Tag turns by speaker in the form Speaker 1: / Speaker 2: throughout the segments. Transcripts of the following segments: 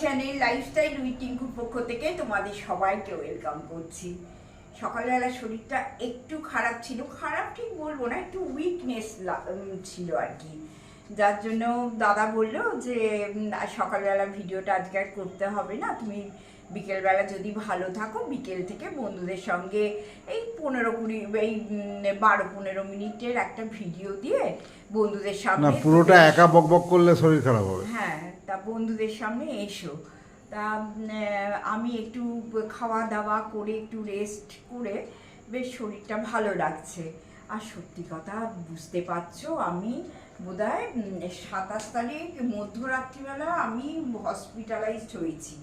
Speaker 1: Channel lifestyle with পক্ষ থেকে তোমাদের সবাইকে ওয়েলকাম করছি। সকালবেলা শরীরটা একটু খারাপ ছিল। খারাপ ঠিক বলব না, একটু উইকনেস ছিল আর কি যার জন্য দাদা বলল যে সকালবেলা ভিডিওটা আজকে করতে হবে না। তুমি বিকেলবেলা যদি ভালো থাকো বিকেল থেকে বন্ধুদের সঙ্গে এই পনেরো কুড়ি এই বারো পনেরো মিনিটের একটা ভিডিও দিয়ে বন্ধুদের
Speaker 2: না
Speaker 1: সামনে
Speaker 2: পুরোটা একা বক বক করলে শরীর খারাপ হবে।
Speaker 1: হ্যাঁ তা বন্ধুদের সামনে এসো। তা আমি একটু খাওয়া দাওয়া করে একটু রেস্ট করে বেশ শরীরটা ভালো লাগছে। আর সত্যি কথা বুঝতে পারছ আমি বোধহয় সাতাশ তারিখ মধ্যরাত্রিবেলা আমি হসপিটালাইজড হয়েছি।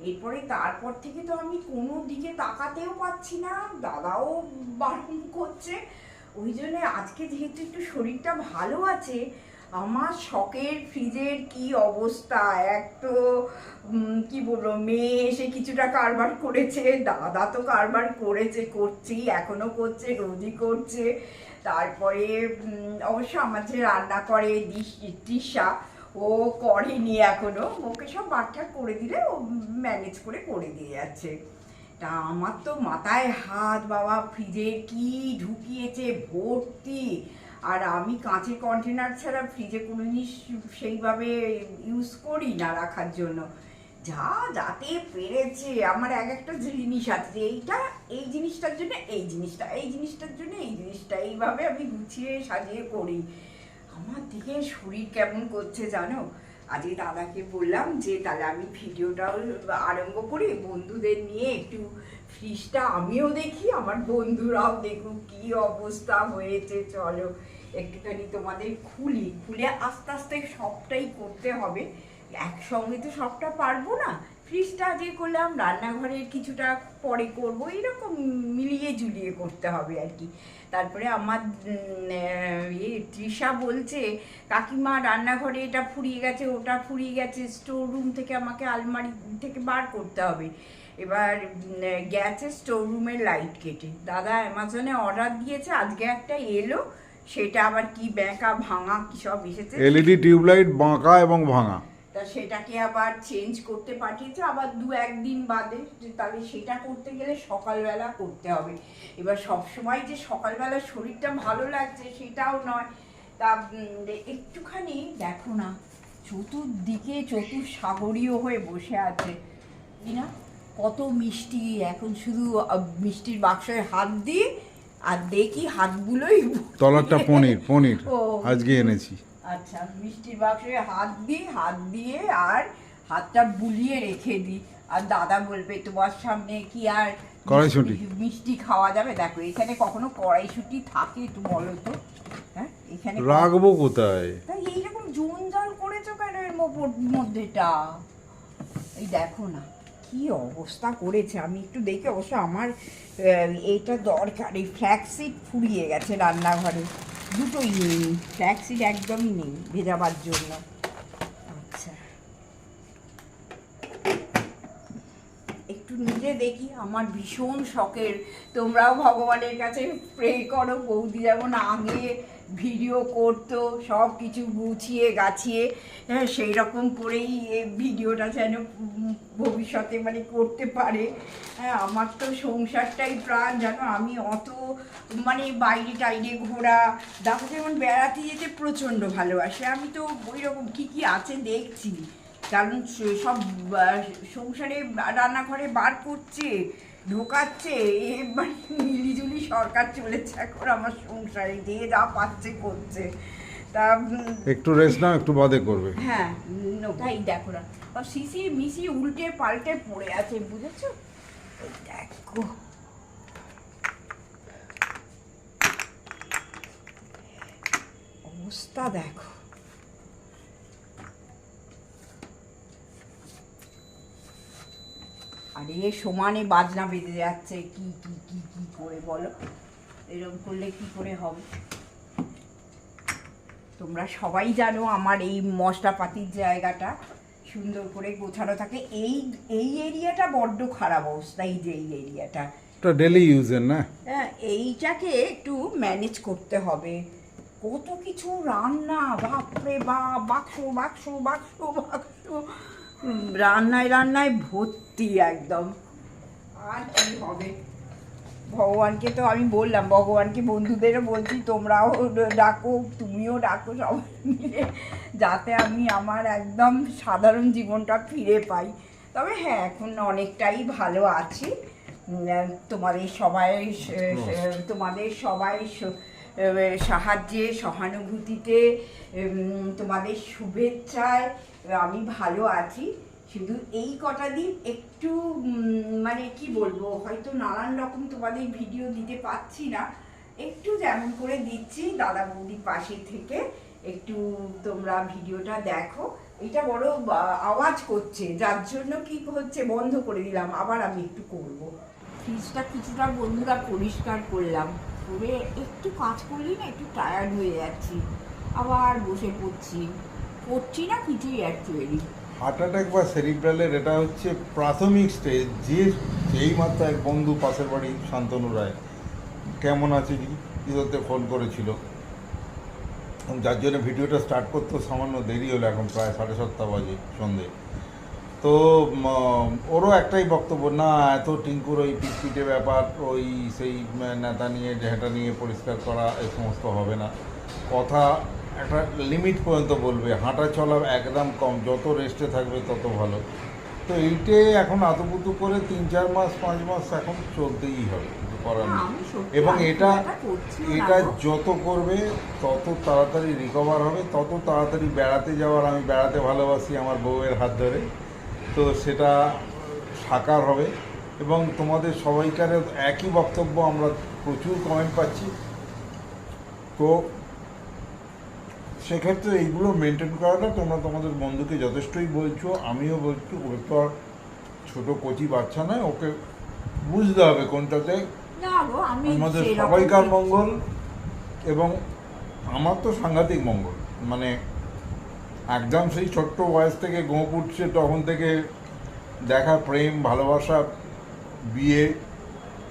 Speaker 1: এরপরে তারপর থেকে তো আমি কোনো দিকে তাকাতেও পাচ্ছি না, দাদাও বারণ করছে। ওই জন্য আজকে যেহেতু একটু শরীরটা ভালো আছে, আমার শখের ফ্রিজের কি অবস্থা? এক তো কি বলব, মেয়ে এসে কিছুটা কারবার করেছে, দাদা তো কারবার করেছে, করছেই, এখনও করছে, রোজই করছে। তারপরে অবশ্য আমার যে রান্না করে দিশ- ও করেনি এখনও। ওকে সব বাচ্চা করে দিলে ও ম্যানেজ করে করে দিয়ে যাচ্ছে। তা আমার তো মাথায় হাত, বাবা, ফ্রিজে কি ঢুকিয়েছে, ভর্তি। আর আমি কাঁচের কন্টেনার ছাড়া ফ্রিজে কোনো জিনিস সেইভাবে ইউজ করি না রাখার জন্য। যা যাতে পেরেছে, আমার এক একটা জিনিস আছে যে এইটা, এই জিনিসটার জন্য এই জিনিসটা, এই জিনিসটার জন্য এই জিনিসটা। এইভাবে আমি গুছিয়ে সাজিয়ে করি। আমার দিকে শরীর কেমন করছে জানো? আজকে দাদাকে বললাম যে, তাহলে আমি ভিডিওটাও আরম্ভ করি, বন্ধুদের নিয়ে একটু ফ্রিজটা আমিও দেখি, আমার বন্ধুরাও দেখুক কি অবস্থা হয়েছে, চলো। একটুখানি তোমাদের খুলি, খুলে আস্তে আস্তে সবটাই করতে হবে। একসঙ্গে তো সবটা পারব না ফ্রিজটা আজকে করলাম, রান্নাঘরের কিছুটা পরে করব, এরকম মিলিয়ে ঝুলিয়ে করতে হবে আর কি। তারপরে আমার ইয়ে তৃষা বলছে, কাকিমা রান্নাঘরে এটা ফুরিয়ে গেছে, ওটা ফুরিয়ে গেছে স্টোর রুম থেকে আমাকে আলমারি থেকে বার করতে হবে। এবার গেছে স্টোর রুমের লাইট কেটে দাদা অ্যামাজনে অর্ডার দিয়েছে, আজকে একটা এলো, সেটা আবার কি ব্যাঁকা ভাঙা কি সব এসেছে।
Speaker 2: এলইডি টিউবলাইট বাঁকা এবং ভাঙা।
Speaker 1: তা সেটাকে আবার চেঞ্জ করতে পাঠিয়েছে। আবার দু একদিন বাদে যে তাহলে সেটা করতে গেলে সকালবেলা করতে হবে। এবার সব সময় যে সকালবেলা শরীরটা ভালো লাগছে সেটাও নয়। তা একটুখানি দেখো না চতুর্দিকে চতুর্সাগরীয় হয়ে বসে আছে। কি না কত মিষ্টি এখন শুধু মিষ্টির বাক্সে হাত দিই আর দেখি হাতগুলোই
Speaker 2: তলারটা পনির পনির। আজকে এনেছি।
Speaker 1: আচ্ছা মিষ্টির বাক্সে হাত দিই হাত দিয়ে আর হাতটা বুলিয়ে রেখে দিই। আর দাদা বলবে তোমার সামনে কি আর
Speaker 2: কড়াইশুঁটি।
Speaker 1: মিষ্টি- খাওয়া যাবে? দেখো এখানে কখনো কড়াইশুটি থাকে একটু বলো তো। হ্যাঁ এখানে
Speaker 2: রাখব কোথায়?
Speaker 1: তাই এইরকম জঞ্জাল করেছ কেন এর মধ্যেটা? এই দেখো না কি অবস্থা করেছে? আমি একটু দেখে অবশ্য আমার এইটা দরকার। এই ফ্ল্যাক্সিড ফুরিয়ে গেছে রান্নাঘরে। দুটোই নেই ফ্ল্যাক্সিড একদমই নেই ভেজাবার জন্য। আচ্ছা। একটু নিজে দেখি, আমার ভীষণ শখের। তোমরাও ভগবানের কাছে প্রে করো, বৌদি যেমন আগে ভিডিও করতো সব কিছু গুছিয়ে গাছিয়ে হ্যাঁ সেই রকম করেই ভিডিওটা যেন ভবিষ্যতে মানে করতে পারে। হ্যাঁ আমার তো সংসারটাই প্রাণ যেন আমি অত মানে বাইরে টাইরে ঘোরা, দেখো, যেমন বেড়াতে যেতে প্রচণ্ড ভালোবাসে। আমি তো ওই রকম কী কী আছে, দেখছি। কারণ সব সংসারে রান্নাঘরে বার করছে ঢোকাচ্ছে এবার মিলিজুলি সরকার চলেছে এখন আমার সংসারে যে যা পাচ্ছে করছে। তা
Speaker 2: একটু রেস্ট নাও একটু বাদে করবে।
Speaker 1: হ্যাঁ ওটাই দেখো না। সিসি মিসি উল্টে পাল্টে পড়ে আছে বুঝেছ? দেখো। অবস্থা দেখো। আরে সমানে বাজনা বেঁধে যাচ্ছে। কি কি কি কি করে বলো? এরকম করলে কি করে হবে? তোমরা সবাই জানো আমার এই মশলাপাতির জায়গাটা সুন্দর করে গোছানো থাকে। এই এই এরিয়াটা বড্ড খারাপ অবস্থা এই যে এই এরিয়াটা।
Speaker 2: ওটা ডেলি ইউজের না?
Speaker 1: হ্যাঁ এইটাকে একটু ম্যানেজ করতে হবে। কত কিছু রান্না বাপরে বাপ বাক্স বাক্স বাক্স বাক্স। রান্নায় রান্নায় ভর্তি একদম। আর কি হবে? ভগবানকে তো আমি বললাম ভগবানকে বন্ধুদেরও বলছি তোমরাও ডাকো তুমিও ডাকো সবাই মিলে যাতে আমি আমার একদম সাধারণ জীবনটা ফিরে পাই। তবে হ্যাঁ এখন অনেকটাই ভালো আছি। তোমাদের সবাই তোমাদের সবাই সাহায্যে, সহানুভূতিতে তোমাদের শুভেচ্ছায় আমি ভালো আছি। শুধু এই কটা দিন একটু মানে কি বলব, হয়তো নানান রকম তোমাদের ভিডিও দিতে পারছি না। একটু যেমন করে দিচ্ছি, দাদা বৌদির পাশে থেকে একটু তোমরা ভিডিওটা দেখো। এটা বড় আওয়াজ করছে, যার জন্য কি হচ্ছে, বন্ধ করে দিলাম। আবার আমি একটু করব। ফ্রিজটা কিছুটা বন্ধুরা পরিষ্কার করলাম। করে একটু কাজ করলেই না একটু টায়ার্ড হয়ে যাচ্ছি। আবার বসে পড়ছি। পড়ছি না কিছুই অ্যাকচুয়ালি
Speaker 2: হার্ট অ্যাটাক বা সেরিব্রালের এটা হচ্ছে প্রাথমিক স্টেজ যে এই মাত্র এক বন্ধু পাশের বাড়ি শান্তনু রায়, কেমন আছে ইদোতে ফোন করেছিল। যার জন্য ভিডিওটা স্টার্ট করতে সামান্য দেরি হলো, এখন প্রায় সাড়ে সাতটা বাজে সন্ধে। তো ওরও একটাই বক্তব্য না এত টিঙ্কুর ওই পিটপিটে ব্যাপার ওই সেই নেতা নিয়ে ঢেঁটা নিয়ে পরিষ্কার করা এই সমস্ত হবে না। কথা একটা লিমিট পর্যন্ত বলবে হাঁটা চলা একদম কম যত রেস্টে থাকবে তত ভালো। তো এইটে এখন আতুপুতু করে তিন চার মাস পাঁচ মাস এখন চলতেই হবে করার নেই। এবং এটা এটা যত করবে তত তাড়াতাড়ি রিকভার হবে তত তাড়াতাড়ি বেড়াতে যাওয়ার আমি বেড়াতে ভালোবাসি আমার বউয়ের হাত ধরে। তো সেটা সাকার হবে। এবং তোমাদের সবাইকার একই বক্তব্য আমরা প্রচুর কমেন্ট পাচ্ছি। তো সেক্ষেত্রে এইগুলো মেনটেন করাটা তোমরা তোমাদের বন্ধুকে যথেষ্টই বলছো আমিও বলছি ওর তো আর ছোটো কচি বাচ্চা নয় ওকে বুঝতে হবে কোনটাতে। আমাদের সবাইকার মঙ্গল এবং আমার তো সাংঘাতিক মঙ্গল মানে একদম সেই ছোট্ট বয়স থেকে গোপ উঠছে তখন থেকে দেখা প্রেম ভালোবাসা বিয়ে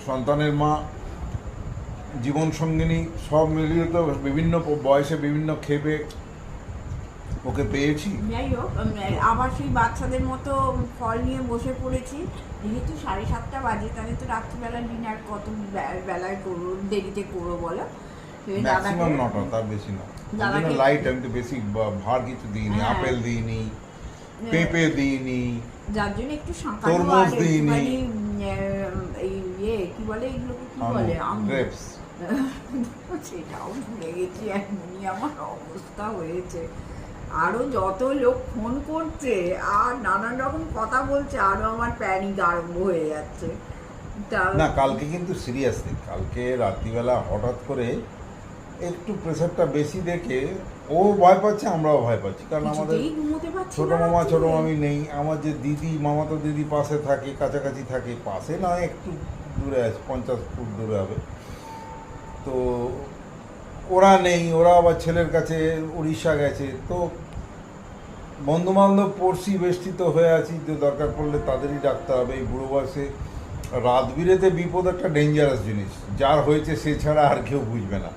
Speaker 2: সন্তানের মা জীবন সঙ্গিনী সব মিলিয়ে তো বিভিন্ন বয়সে বিভিন্ন ক্ষেপে ওকে পেয়েছি।
Speaker 1: যাই হোক আবার সেই বাচ্চাদের মতো ফল নিয়ে বসে পড়েছি। যেহেতু সাড়ে সাতটা বাজে তাহলে তো রাত্রিবেলা ডিনার কত বেলায় করব দেরিতে করব বলো?
Speaker 2: ম্যাক্সিমাম নটা তার বেশি না লাইট আমি তো বেশি ভার কিছু দিইনি। আপেল দিইনি পেঁপে দিইনি
Speaker 1: যার জন্য একটু
Speaker 2: তরমুজ দিইনি।
Speaker 1: ইয়ে কি বলে এগুলোকে কি বলে
Speaker 2: গ্রেপস
Speaker 1: সেটাও ভুলে গেছি এমনই আমার অবস্থা হয়েছে আরও যত লোক ফোন করছে আর নানান রকম কথা বলছে আরও আমার প্যানিক আরম্ভ হয়ে যাচ্ছে
Speaker 2: না কালকে কিন্তু সিরিয়াসলি কালকে রাত্রিবেলা হঠাৎ করে একটু প্রেশারটা বেশি দেখে ও ভয় পাচ্ছে আমরাও ভয় পাচ্ছি। কারণ আমাদের ছোট মামা ছোট মামি নেই। আমার যে দিদি মামাতো দিদি পাশে থাকে কাছাকাছি থাকে পাশে না একটু দূরে আছে পঞ্চাশ ফুট দূরে হবে। তো ওরা নেই ওরা আবার ছেলের কাছে উড়িষ্যা গেছে। তো বন্ধু বান্ধব পড়শি বেষ্টিত হয়ে আছি যে দরকার পড়লে তাদেরই ডাকতে হবে। এই বুড়ো বয়সে রাত বিরেতে বিপদ একটা ডেঞ্জারাস জিনিস। যার হয়েছে সে ছাড়া আর কেউ বুঝবে না।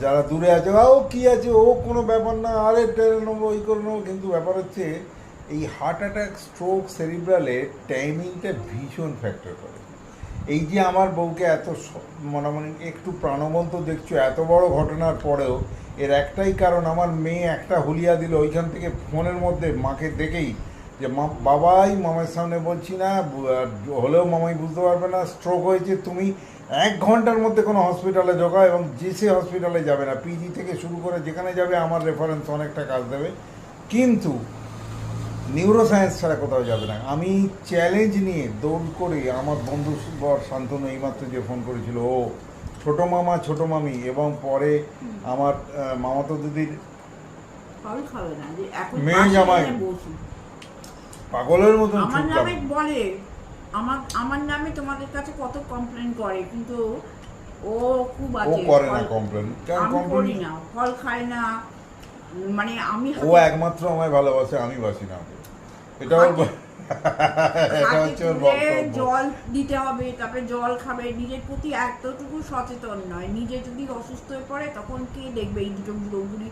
Speaker 2: যারা দূরে আছে "আ, ও কি আছে ও কোনো ব্যাপার না আরে টেনে নেব ওই করে নেব কিন্তু ব্যাপার হচ্ছে এই হার্ট অ্যাটাক স্ট্রোক সেরিব্রালে টাইমিংটা ভীষণ ফ্যাক্টর করে। এই যে আমার বউকে এত স- মনে একটু প্রাণবন্ত দেখছ এত বড় ঘটনার পরেও এর একটাই কারণ আমার মেয়ে একটা হুলিয়া দিল ওইখান থেকে ফোনের মধ্যে মাকে দেখেই যে বাবাই মামার সামনে বলছি না হলেও মামাই বুঝতে পারবে না স্ট্রোক হয়েছে তুমি এক ঘণ্টার মধ্যে কোনো হসপিটালে জোগাও এবং যে সে হসপিটালে যাবে না পিজি থেকে শুরু করে যেখানে যাবে আমার রেফারেন্স অনেকটা কাজ দেবে। কিন্তু নিউরোসায়েন্স ছাড়া কোথাও যাবে না। আমি চ্যালেঞ্জ নিয়ে দৌড় করে আমার বন্ধু বর শান্তনু এইমাত্র যে ফোন করেছিল ও ছোট মামা ছোট মামি। এবং পরে আমার মামাতো দিদির মেয়ে জামাই। পাগলের মতন
Speaker 1: আমার নামে বলে। আমার আমার নামে তোমাদের কাছে কত কমপ্লেন করে কিন্তু ও খুব আছে ও
Speaker 2: করে না কমপ্লেন কেন কমপ্লেন
Speaker 1: না ফল খায় না। মানে আমি
Speaker 2: ও একমাত্র আমায় ভালোবাসে আমি বাসি না এটা ওর
Speaker 1: হাতে-
Speaker 2: এটা হচ্ছে ওর
Speaker 1: জল দিতে হবে তারপরে জল খাবে। নিজের প্রতি এতটুকু সচেতন নয়। নিজে যদি অসুস্থ হয়ে পড়ে তখন কে দেখবে এই দুটো বুড়ো বুড়ি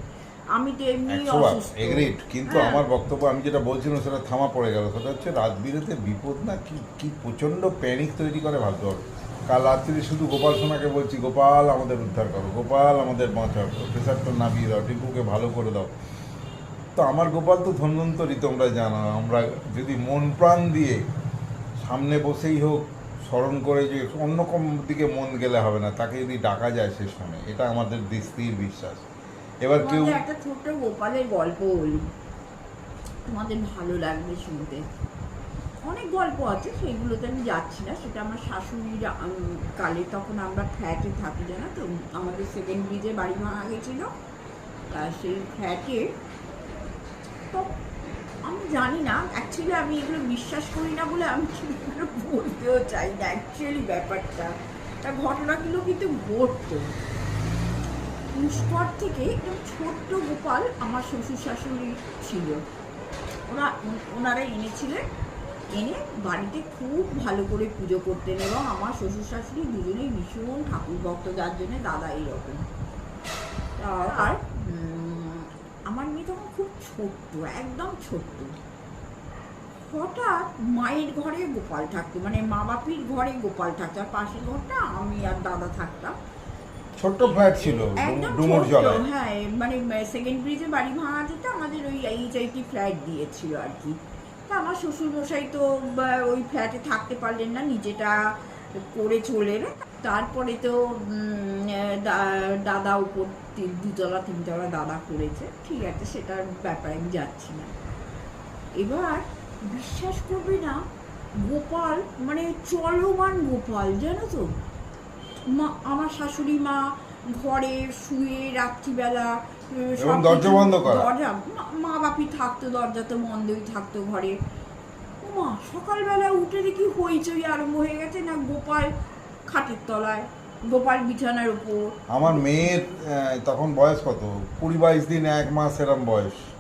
Speaker 1: আমি তো এমনি
Speaker 2: এগ্রিড কিন্তু
Speaker 1: হ্যাঁ।
Speaker 2: আমার বক্তব্য আমি যেটা বলছিলাম সেটা থামা পড়ে গেল। সেটা হচ্ছে রাত বিরেতে বিপদ না কি কি প্রচণ্ড প্যানিক তৈরি করে ভাবতে হবে কাল রাত্রি শুধু গোপাল সোনাকে বলছি গোপাল আমাদের উদ্ধার করো। গোপাল আমাদের বাঁচাও। প্রেশারটা নামিয়ে দাও টিপুকে ভালো করে দাও। তো আমার গোপাল তো ধন্বন্তরী তোমরা জানো। আমরা যদি মন প্রাণ দিয়ে সামনে বসেই হোক স্মরণ করে যে অন্য কম দিকে মন গেলে হবে না তাকে যদি ডাকা যায় সে শোনে এটা আমাদের দৃষ্টির বিশ্বাস। এবার কেউ
Speaker 1: একটা ছোট্ট গোপালের গল্প বলি। তোমাদের ভালো লাগবে শুনতে। অনেক গল্প আছে সেইগুলোতে আমি যাচ্ছি না। সেটা আমার শাশুড়ির কালে তখন আমরা ফ্ল্যাটে থাকি জানো তো? আমাদের সেকেন্ড ব্রিজে বাড়ি ভাঙা গেছিল তা সেই ফ্ল্যাটে। তো আমি জানি না অ্যাকচুয়ালি আমি এগুলো বিশ্বাস করি না বলে আমি এগুলো বলতেও চাই না অ্যাকচুয়ালি ব্যাপারটা। তা ঘটনাগুলো কিন্তু ঘটতো। পুষ্কর থেকে একদম ছোট্ট গোপাল আমার শ্বশুর শাশুড়ি ছিল। ওরা ওনারা এনেছিলেন এনে বাড়িতে খুব ভালো করে পুজো করতেন এবং আমার শ্বশুর শাশুড়ি দুজনেই ভীষণ ঠাকুর ভক্ত, যার জন্য দাদা এইরকম। আর আমার মেয়ে তখন খুব ছোট্ট, একদম ছোট্ট। হঠাৎ মায়ের ঘরে গোপাল থাকতো মানে মা বাপির ঘরে গোপাল থাকতো। আর পাশের ঘরটা আমি আর দাদা থাকতাম।
Speaker 2: ছোট্ট ফ্ল্যাট ছিল ডুমুর
Speaker 1: ছোট্ট, হ্যাঁ মানে সেকেন্ড ব্রিজে বাড়ি ভাঙা যেতে আমাদের ওই এইচআইটি ফ্ল্যাট দিয়েছিল আর কি। তা আমার শ্বশুর মশাই তো ওই ফ্ল্যাটে থাকতে পারলেন না নিজেটা করে চলে তারপরে তো দাদা উপর দুতলা তিনতলা দাদা করেছে। ঠিক আছে সেটার ব্যাপারে আমি যাচ্ছি না। এবার বিশ্বাস করবে না গোপাল মানে চলমান গোপাল জানো তো? মা আমার শাশুড়ি মা ঘরে শুয়ে রাত্রিবেলা সব
Speaker 2: দরজা বন্ধ করা।
Speaker 1: দরজা মা- বাপি থাকতো দরজা তো বন্ধই থাকতো ঘরে। মা সকালবেলা উঠে দেখি হইচই আরম্ভ হয়ে গেছে না গোপাল খাটের তলায় গোপাল বিছানার উপর।
Speaker 2: আমার মেয়ের তখন বয়স কত? কুড়ি বাইশ দিন এক মাস এরম বয়স।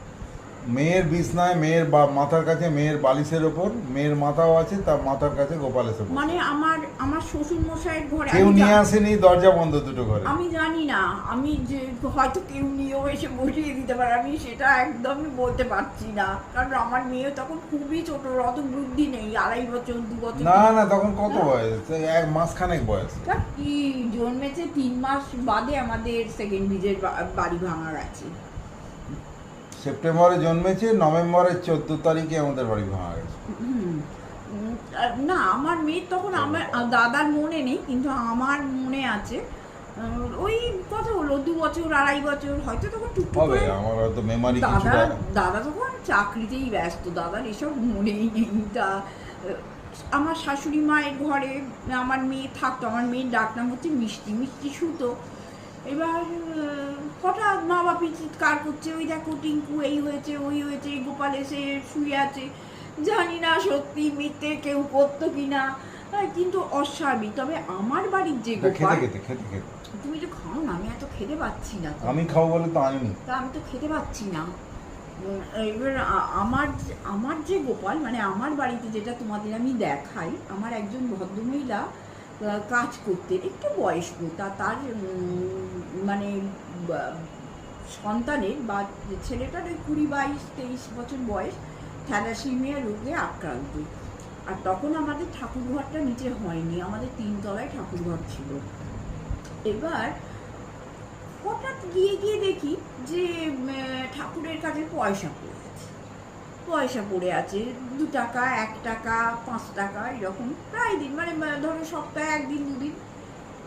Speaker 2: মেয়ের বিছনায় মেয়ের বা- মাথার কাছে মেয়ের বালিশের ওপর মেয়ের মাথাও আছে তার মাথার কাছে গোপাল এসে
Speaker 1: মানে আমার আমার শ্বশুর মশাইয়ের ঘরে
Speaker 2: কেউ নিয়ে আসেনি দরজা বন্ধ দুটো ঘরে
Speaker 1: আমি জানি না আমি যে হয়তো কেউ নিয়েও এসে বসিয়ে দিতে পারে আমি সেটা একদমই বলতে পারছি না। কারণ আমার মেয়ে তখন খুবই ছোট অত বুদ্ধি নেই আড়াই বছর দু বছর।
Speaker 2: না না তখন কত বয়স? এই এক মাসখানেক বয়স।
Speaker 1: কি জন্মেছে তিন মাস বাদে আমাদের সেকেন্ড ব্রিজের বাড়ি ভাঙার গেছে
Speaker 2: সেপ্টেম্বরে জন্মেছে নভেম্বরের চোদ্দ তারিখে আমাদের বাড়ি ভাঙা গেছে।
Speaker 1: না আমার মেয়ের তখন আমার দাদার মনে নেই কিন্তু আমার মনে আছে। ওই কত হলো দু বছর আড়াই বছর হয়তো তখন টুকটুক
Speaker 2: হবে আমার হয়তো মেমারি
Speaker 1: দাদা দাদা তখন চাকরিতেই ব্যস্ত দাদার এসব মনেই নেই। তা আমার শাশুড়ি মায়ের ঘরে আমার মেয়ে থাকতো আমার মেয়ের ডাক নাম হচ্ছে মিষ্টি মিষ্টি সুতো। এবার হঠাৎ মা বাপি চিৎকার করছে ওই দেখো টিঙ্কু এই হয়েছে ওই হয়েছে গোপাল এসে শুয়ে আছে। জানি না সত্যি মিথ্যে কেউ করতো কিনা। আহ, কিন্তু অস্বাভাবিক। তবে আমার বাড়ির যে গোপাল
Speaker 2: খেতে খেতে খেতে।
Speaker 1: তুমি তো খাও না আমি এত খেতে পাচ্ছি না।
Speaker 2: আমি খাব বলে তো আনিনি।
Speaker 1: তা আমি তো খেতে পাচ্ছি না। এবার আমার আমার যে গোপাল মানে আমার বাড়িতে যেটা তোমাদের আমি দেখাই আমার একজন ভদ্রমহিলা কাজ করতে একটু বয়স্ক। তা তার মানে সন্তানের বা ছেলেটার ওই কুড়ি, বাইশ, তেইশ বছর বয়স থ্যালাসিমিয়া রোগে আক্রান্ত। আর তখন আমাদের ঠাকুরঘরটা নিচে হয়নি, আমাদের তিনতলায় ঠাকুরঘর ছিল। এবার হঠাৎ গিয়ে গিয়ে দেখি যে ঠাকুরের কাছে পয়সা পড়ে আছে। পয়সা পড়ে আছে, দু টাকা, এক টাকা, পাঁচ টাকা, এরকম। প্রায় দিন মানে ধরো সপ্তাহে একদিন, দুদিন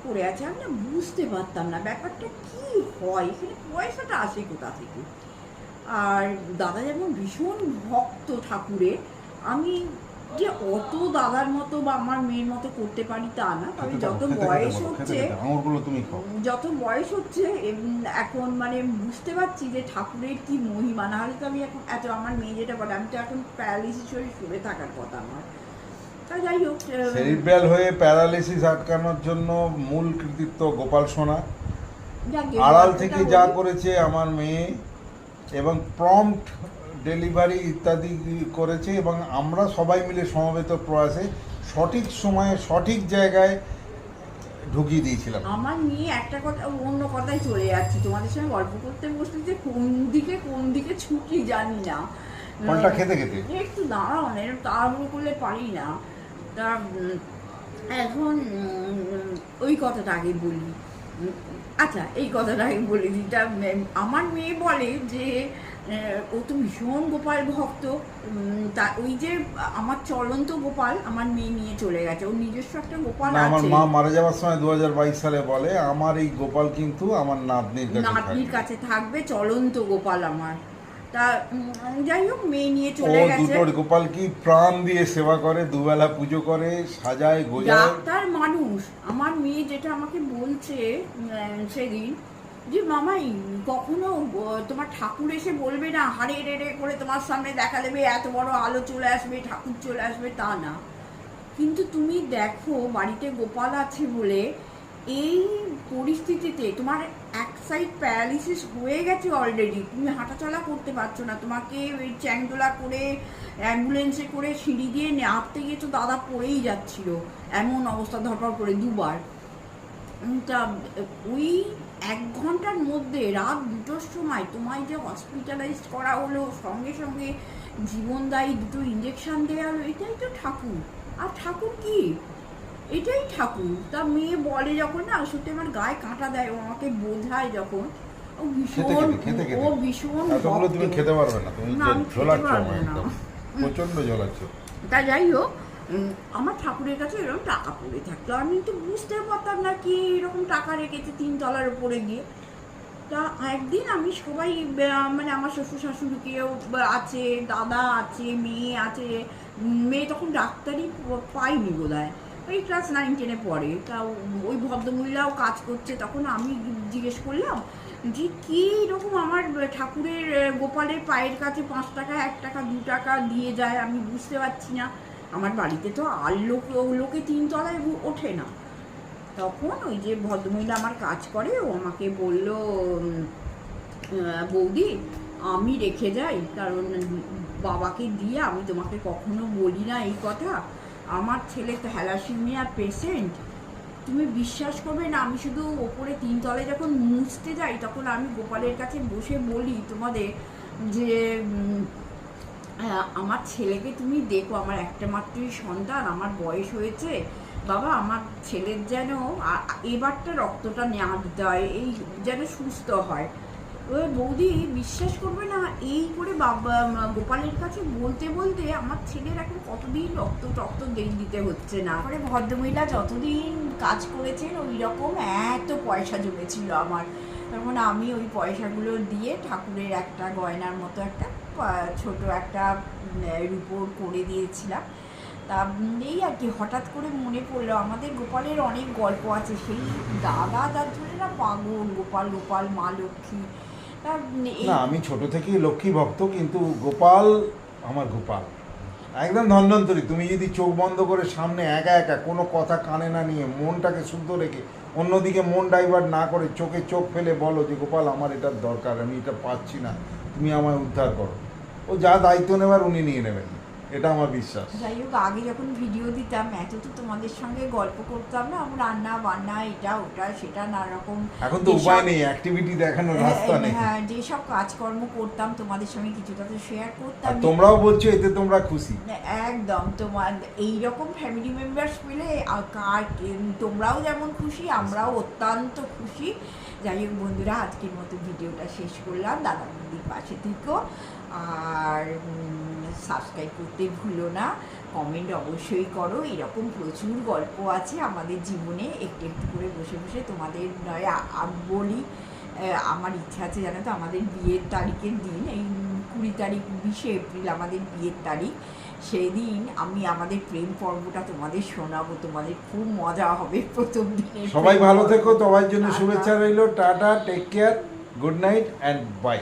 Speaker 1: পড়ে আছে আমি না বুঝতে পারতাম না। ব্যাপারটা কি হয়? এখানে পয়সাটা আসে কোথা থেকে? আর দাদা যেমন ভীষণ ভক্ত ঠাকুরের আমি যে অত দাদার মতো বা আমার মেয়ের মতো করতে পারি তা না তবে যত বয়স হচ্ছে যত বয়স হচ্ছে এখন মানে বুঝতে পারছি যে ঠাকুরের কি মহিমা না হলে তো আমি এখন এত আমার মেয়ে যেটা বলে আমি তো এখন প্যারালিসিস হয়ে শুয়ে থাকার কথা আমার। তা যাই হোক
Speaker 2: সেরিব্রাল হয়ে প্যারালিসিস আটকানোর জন্য মূল কৃতিত্ব গোপাল সোনা। আড়াল থেকে যা করেছে আমার মেয়ে এবং প্রম্পট ডেলিভারি ইত্যাদি করেছে এবং আমরা সবাই মিলে সমবেত প্রয়াসে সঠিক সময়ে সঠিক জায়গায় ঢুকিয়ে দিয়েছিলাম।
Speaker 1: আমার নিয়ে একটা কথা অন্য কথাই চলে যাচ্ছে। তোমাদের সঙ্গে গল্প করতে বসলে যে কোন দিকে কোন দিকে ছুটি জানি না।
Speaker 2: ফলটা খেতে খেতে?
Speaker 1: একটু দাঁড়াও না তাড়াহুড়ো করলে পারি না। তা এখন ওই কথাটা আগে বলি। আচ্ছা এই কথাটা আগে বলে উম, আমার মেয়ে বলে যে ও তো ভীষণ গোপাল ভক্ত। তা ওই যে আমার চলন্ত গোপাল আমার মেয়ে নিয়ে চলে গেছে। ওর নিজস্ব একটা গোপাল
Speaker 2: না আমার
Speaker 1: আছে।
Speaker 2: মা মারা যাওয়ার সময় দু হাজার বাইশ সালে বলে আমার এই গোপাল কিন্তু আমার নাতনির কাছে
Speaker 1: নাতনির কাছে থাকবে চলন্ত গোপাল আমার। তা যাই হোক মেয়ে নিয়ে চলে গেছে।
Speaker 2: দুটোর গোপাল কি প্রাণ দিয়ে সেবা করে দুবেলা পুজো করে সাজায় গোজায়?
Speaker 1: ডাক্তার মানুষ। আমার মেয়ে যেটা আমাকে বলছে সেদিন যে মামাই কখনো তোমার ঠাকুর এসে বলবে না হাড়ে রেড়ে করে তোমার সামনে দেখা দেবে এত বড় আলো চলে আসবে ঠাকুর চলে আসবে? তা না। কিন্তু তুমি দেখো বাড়িতে গোপাল আছে বলে এই পরিস্থিতিতে তোমার সাইড প্যারালিসিস হয়ে গেছে অলরেডি তুমি হাঁটাচলা করতে পারছ না। তোমাকে ওই চ্যাংদোলা করে অ্যাম্বুলেন্সে করে সিঁড়ি দিয়ে নামতে গিয়ে তো দাদা পড়েই যাচ্ছিল। এমন অবস্থা ধরপড় করে দুবার। তা, ওই এক ঘণ্টার মধ্যে রাত দুটোর সময় তোমায় যে হসপিটালাইজ করা হলো, সঙ্গে সঙ্গে জীবনদায়ী দুটো ইঞ্জেকশন দেওয়া হলো, এটাই তো ঠাকুর। আর ঠাকুর কি? এটাই ঠাকুর। তা মেয়ে বলে যখন না সত্যি আমার গায়ে কাঁটা দেয় ও আমাকে বোঝায় যখন। ও ভীষণ ও ভীষণ
Speaker 2: তুমি খেতে পারবে না তুমি
Speaker 1: না, আমি খেতে
Speaker 2: ঝোলাচ্ছ আমার
Speaker 1: না।
Speaker 2: একদম। প্রচণ্ড ঝোলাচ্ছ
Speaker 1: তা যাই হোক আমার ঠাকুরের কাছে এরকম টাকা পড়ে থাকতো। আমি তো বুঝতে পারতাম না কি এরকম টাকা রেখেছে তিন তলার উপরে গিয়ে। তা একদিন আমি সবাই মানে আমার শ্বশুর শাশুড়িকেও আছে দাদা আছে মেয়ে আছে। মেয়ে তখন ডাক্তারই পাইনি বোধ হয় ওই ক্লাস নাইন টেনে পড়ে। তা ওই ভদ্রমহিলাও কাজ করছে, তখন আমি জিজ্ঞেস করলাম যে, কি এরকম আমার ঠাকুরের গোপালের পায়ের কাছে পাঁচ টাকা, এক টাকা, দু টাকা দিয়ে যায়, আমি বুঝতে পারছি না। আমার বাড়িতে তো আর লোক, লোকে তিনতলায় ওঠে না। তখন ওই যে ভদ্রমহিলা আমার কাজ করে, ও আমাকে বলল বৌদি, আমি রেখে যাই, কারণ বাবাকে দিয়ে আমি তোমাকে কখনো বলি না এই কথা। আমার ছেলে তো থ্যালাসিমিয়া পেশেন্ট, তুমি বিশ্বাস করবে না, আমি শুধু ওপরে তিনতলায় যখন মুছতে যাই, তখন আমি গোপালের কাছে বসে বলি তোমাদের যে আমার ছেলেকে তুমি দেখো, আমার একটা মাত্রই সন্তান, আমার বয়স হয়েছে, বাবা, আমার ছেলের যেন এবারটা রক্তটা নেওয়া দিতে হয় এই যেন সুস্থ হয়। ওই বৌদি বিশ্বাস করবে না এই করে বাবা গোপালের কাছে বলতে বলতে আমার ছেলের এখন কতদিন রক্ত টক্ত দিতে হচ্ছে না। পরে ভদ্রমহিলা যতদিন কাজ করেছেন ওই রকম এত পয়সা জমেছিল আমার। তখন আমি ওই পয়সাগুলো দিয়ে ঠাকুরের একটা গয়নার মতো একটা ছোট একটা রূপোর করে দিয়েছিলাম। তা এই আর কি, হঠাৎ করে মনে পড়ল আমাদের গোপালের অনেক গল্প আছে। সেই দাদা, তার ধরে না পাগল, গোপাল গোপাল, মা লক্ষ্মী।
Speaker 2: না আমি ছোট থেকেই লক্ষ্মী ভক্ত, কিন্তু গোপাল আমার গোপাল। একদম ধন্যন্তরী তুমি যদি চোখ বন্ধ করে সামনে একা একা, কোনো কথা কানে না নিয়ে, মনটাকে শুদ্ধ রেখে, অন্যদিকে মন ডাইভার্ট না করে চোখে চোখ ফেলে বলো যে, গোপাল, আমার এটার দরকার, আমি এটা পাচ্ছি না। তুমি আমায় উদ্ধার করো। ও যা দায়িত্ব নেবার, উনি নিয়ে নেবেন। এটা আমার বিশ্বাস।
Speaker 1: যাই হোক আগে যখন ভিডিও দিতাম এত তো তোমাদের সঙ্গে গল্প করতাম না আমরা রান্না বান্না এটা ওটা সেটা নানা রকম
Speaker 2: এখন তো উপায় নেই অ্যাক্টিভিটি দেখানোর রাস্তা নেই।
Speaker 1: হ্যাঁ যেসব কাজকর্ম করতাম তোমাদের সঙ্গে কিছুটা তো শেয়ার করতাম
Speaker 2: তোমরাও বলছো এতে তোমরা খুশি।
Speaker 1: একদম তোমার এইরকম ফ্যামিলি মেম্বার্স মিলে কার তোমরাও যেমন খুশি আমরাও অত্যন্ত খুশি। যাই হোক বন্ধুরা আজকের মতো ভিডিওটা শেষ করলাম। দাদা বৌদির পাশে থেকো। আর সাবস্ক্রাইব করতে ভুলো না। কমেন্ট অবশ্যই করো। এরকম প্রচুর গল্প আছে আমাদের জীবনে। একটু একটু করে বসে বসে তোমাদের নয় বলি। আমার ইচ্ছা আছে জানো তো আমাদের বিয়ের তারিখের দিন এই কুড়ি তারিখ বিশে এপ্রিল আমাদের বিয়ের তারিখ। সেই দিন আমি আমাদের প্রেম পর্বটা তোমাদের শোনাবো। তোমাদের খুব মজা হবে প্রথম দিনে
Speaker 2: সবাই ভালো থেকো সবার জন্য শুভেচ্ছা রইল। Tata take care good night and bye